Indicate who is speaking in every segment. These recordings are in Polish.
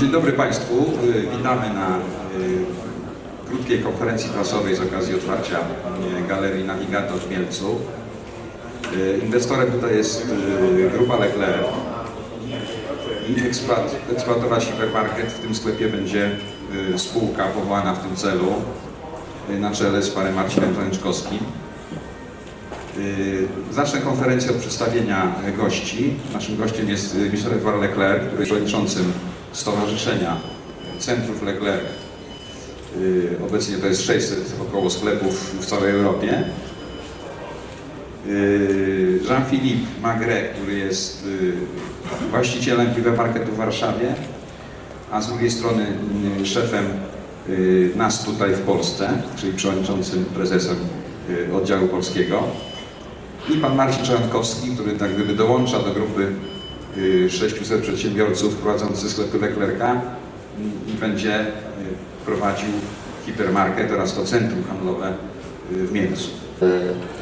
Speaker 1: Dzień dobry Państwu. Y, Witamy na y, krótkiej konferencji prasowej z okazji otwarcia Galerii Navigator w Mielcu. Inwestorem tutaj jest grupa Leclerc i eksploat, eksploatować hipermarket w tym sklepie będzie spółka powołana w tym celu na czele z panem Marcinem Toniczkowskim. Y, Zacznę konferencję od przedstawienia gości. Naszym gościem jest Michel Edouard Leclerc, który jest przewodniczącym Stowarzyszenia Centrów Leclerc. Y, Obecnie to jest 600 około sklepów w całej Europie. Y, Jean-Philippe Magret, który jest y, właścicielem hipermarketu w Warszawie, a z drugiej strony szefem nas tutaj w Polsce, czyli przewodniczącym prezesem oddziału polskiego. I pan Marcin Czarnkowski, który tak gdyby dołącza do grupy 600 przedsiębiorców prowadzących sklepy Leclerca y, i będzie y, prowadził hipermarket oraz to centrum handlowe y, w Mielcu.
Speaker 2: E,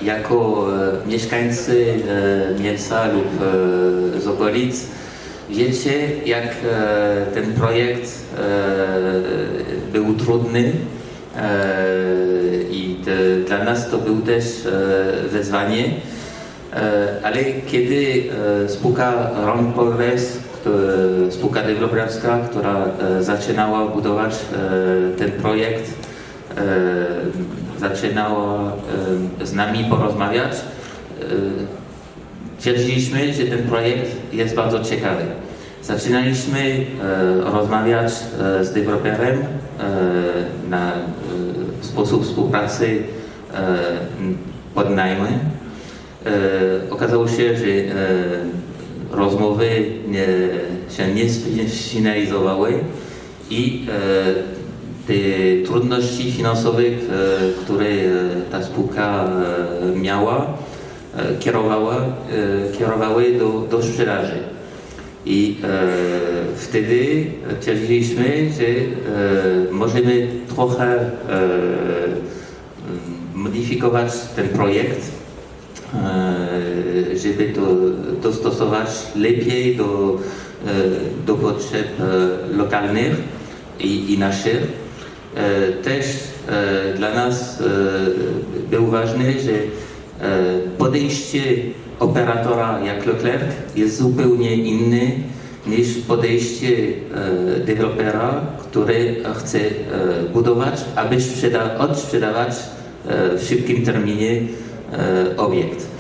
Speaker 2: Jako e, mieszkańcy e, Mielca lub z okolic wiecie, jak ten projekt był trudny i dla nas to był też e, wyzwanie, E, ale kiedy e, spółka kto- spółka deweloperska, która e, zaczynała budować e, ten projekt, e, zaczynała e, z nami porozmawiać, e, twierdziliśmy, że ten projekt jest bardzo ciekawy. Zaczynaliśmy e, rozmawiać e, z deweloperem e, na e, sposób współpracy e, pod najmem. E, okazało się, że e, rozmowy nie, się nie sfinalizowały i e, te trudności finansowe, e, które e, ta spółka e, miała, e, kierowała, e, kierowały do, do sprzedaży. I e, wtedy twierdziliśmy, że e, możemy trochę e, modyfikować ten projekt, e, żeby to dostosować lepiej do, e, do potrzeb e, lokalnych i, i naszych. E, Też e, dla nas e, był ważny, że e, podejście operatora jak Leclerc jest zupełnie inne niż podejście e, dewelopera, który chce e, budować, aby sprzeda- odsprzedawać e, w szybkim terminie e, obiekt.